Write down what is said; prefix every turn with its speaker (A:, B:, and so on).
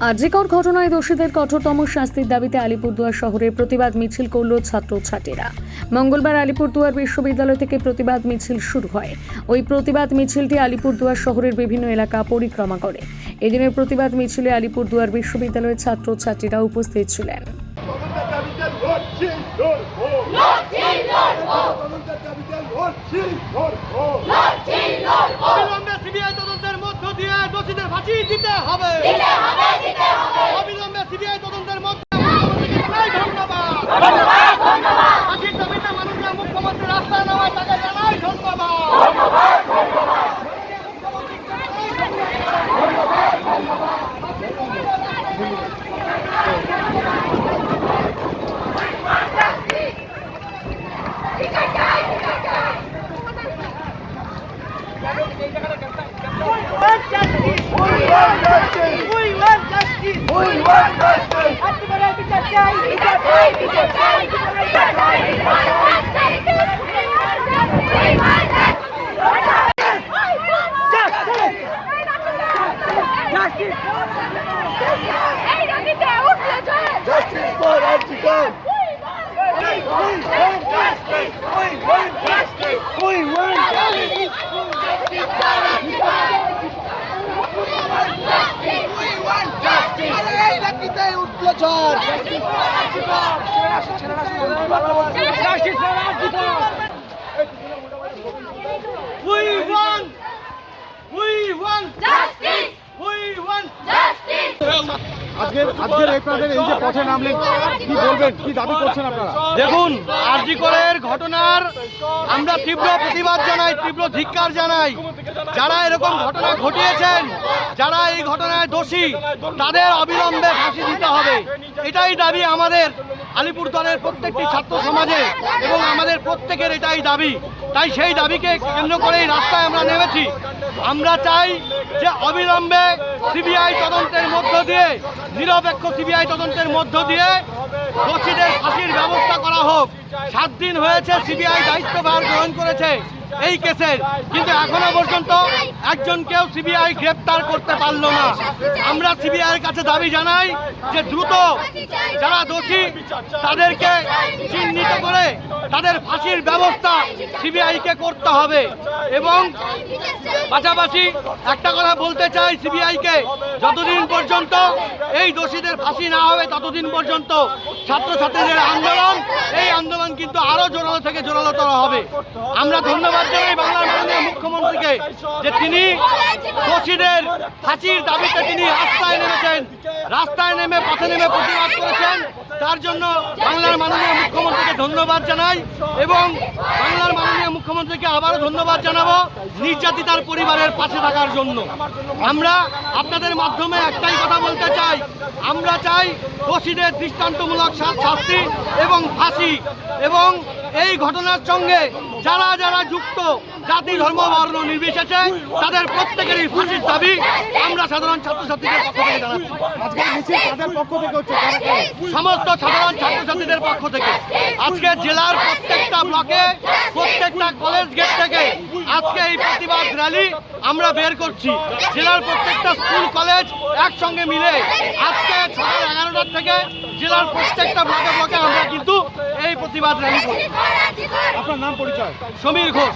A: আজিকর ঘটনায় দোষীদের কঠোরতম শাস্তির দাবিতে আলিপুরদুয়ার শহরে প্রতিবাদ মিছিল করল ছাত্রছাত্রীরা। মঙ্গলবার আলিপুরদুয়ার বিশ্ববিদ্যালয় থেকে প্রতিবাদ মিছিল শুরু হয়। ওই প্রতিবাদ মিছিলটি আলিপুরদুয়ার শহরের বিভিন্ন এলাকা পরিক্রমা করে। এদিনের প্রতিবাদ মিছিলে আলিপুরদুয়ার বিশ্ববিদ্যালয়ের ছাত্রছাত্রীরা উপস্থিত ছিলেন।
B: তদন্তের
C: মধ্য দিয়ে দোষীদের ফাঁসি দিতে হবে। সিবিআই তদন্তের মধ্য। মুখ্যমন্ত্রী রাস্তায় নামায় তাকে জানাই ধন্যবাদ।
D: এই রানীতে উঠলে চল
B: justice for RG Kar we
C: we
E: আজকে আজকের আপনাদের এই যে বলবেন, কি করছেন
C: দেখুন আরজি করের ঘটনার আমরা তীব্র প্রতিবাদ জানাই, তীব্র ধিক্কার জানাই। যারা এরকম ঘটনা ঘটিয়েছেন, যারা এই ঘটনায় দোষী, তাদের অবিলম্বে ফাঁসি দিতে হবে। এটাই দাবি আমাদের। আলিপুরদুয়ারের প্রত্যেকটি ছাত্র সমাজে এবং আমাদের প্রত্যেকের এটাই দাবি। তাই সেই দাবিকে কেন্দ্র করেই রাস্তায় আমরা নেমেছি। আমরা চাই যে অবিলম্বে সিবিআই তদন্তের মধ্য দিয়ে, নিরপেক্ষ সিবিআই তদন্তের মধ্য দিয়ে দোষীদের ফাঁসির ব্যবস্থা করা হোক। সাত দিন হয়েছে সিবিআই দায়িত্বভার গ্রহণ করেছে। এই কেসের, কিন্তু এখনও পর্যন্ত একজনকেও সিবিআই গ্রেপ্তার করতে পারল না। আমরা সিবিআই এর কাছে দাবি জানাই যে দ্রুত যারা দোষী, তাদেরকে চিহ্নিত তাদের ফাঁসির ব্যবস্থা সিবিআইকে করতে হবে। এবং পাশাপাশি একটা কথা বলতে চাই সিবিআইকে, যতদিন পর্যন্ত এই দোষীদের ফাঁসি না হবে, ততদিন পর্যন্ত ছাত্রছাত্রীদের আন্দোলন, এই আন্দোলন কিন্তু আরও জোরালো থেকে জোরালোতর হবে। আমরা ধন্যবাদ জানাই বাংলার মাননীয় মুখ্যমন্ত্রীকে যে তিনি দোষীদের ফাঁসির দাবিতে তিনি রাস্তায় নেমেছেন রাস্তায় নেমে, পথে নেমে প্রতিবাদ করেছেন। তার জন্য বাংলার মাননীয় মুখ্যমন্ত্রীকে ধন্যবাদ জানাই এবং বাংলার মাননীয় মুখ্যমন্ত্রীকে আবারও ধন্যবাদ জানাব নির্যাতিতার পরিবারের পাশে থাকার জন্য। আমরা আপনাদের মাধ্যমে একটাই কথা বলতে চাই। আমরা চাই দোষীদের দৃষ্টান্তমূলক শাস্তি এবং ফাঁসি এবং এই ঘটনার সঙ্গে যারা যারা যুক্ত জাতি ধর্ম বর্ণ নির্বিশেষে তাদের প্রত্যেকেরই ফাঁসির দাবি আমরা সাধারণ ছাত্রছাত্রীদের পক্ষ থেকে জানাচ্ছি? সমস্ত সাধারণ ছাত্রছাত্রীদের পক্ষ থেকে। আজকে জেলার প্রত্যেকটা ব্লকে প্রত্যেকটা কলেজ গেট থেকে আজকে এই প্রতিবাদ র্যালি আমরা বের করছি। জেলার প্রত্যেকটা স্কুল কলেজ একসঙ্গে মিলে আজকে সকাল এগারোটার থেকে জেলার প্রত্যেকটা ব্লকে ব্লকে আমরা কিন্তু প্রতিবাদ র্যালি
E: আপনার নাম পরিচয়?
C: সমীর ঘোষ।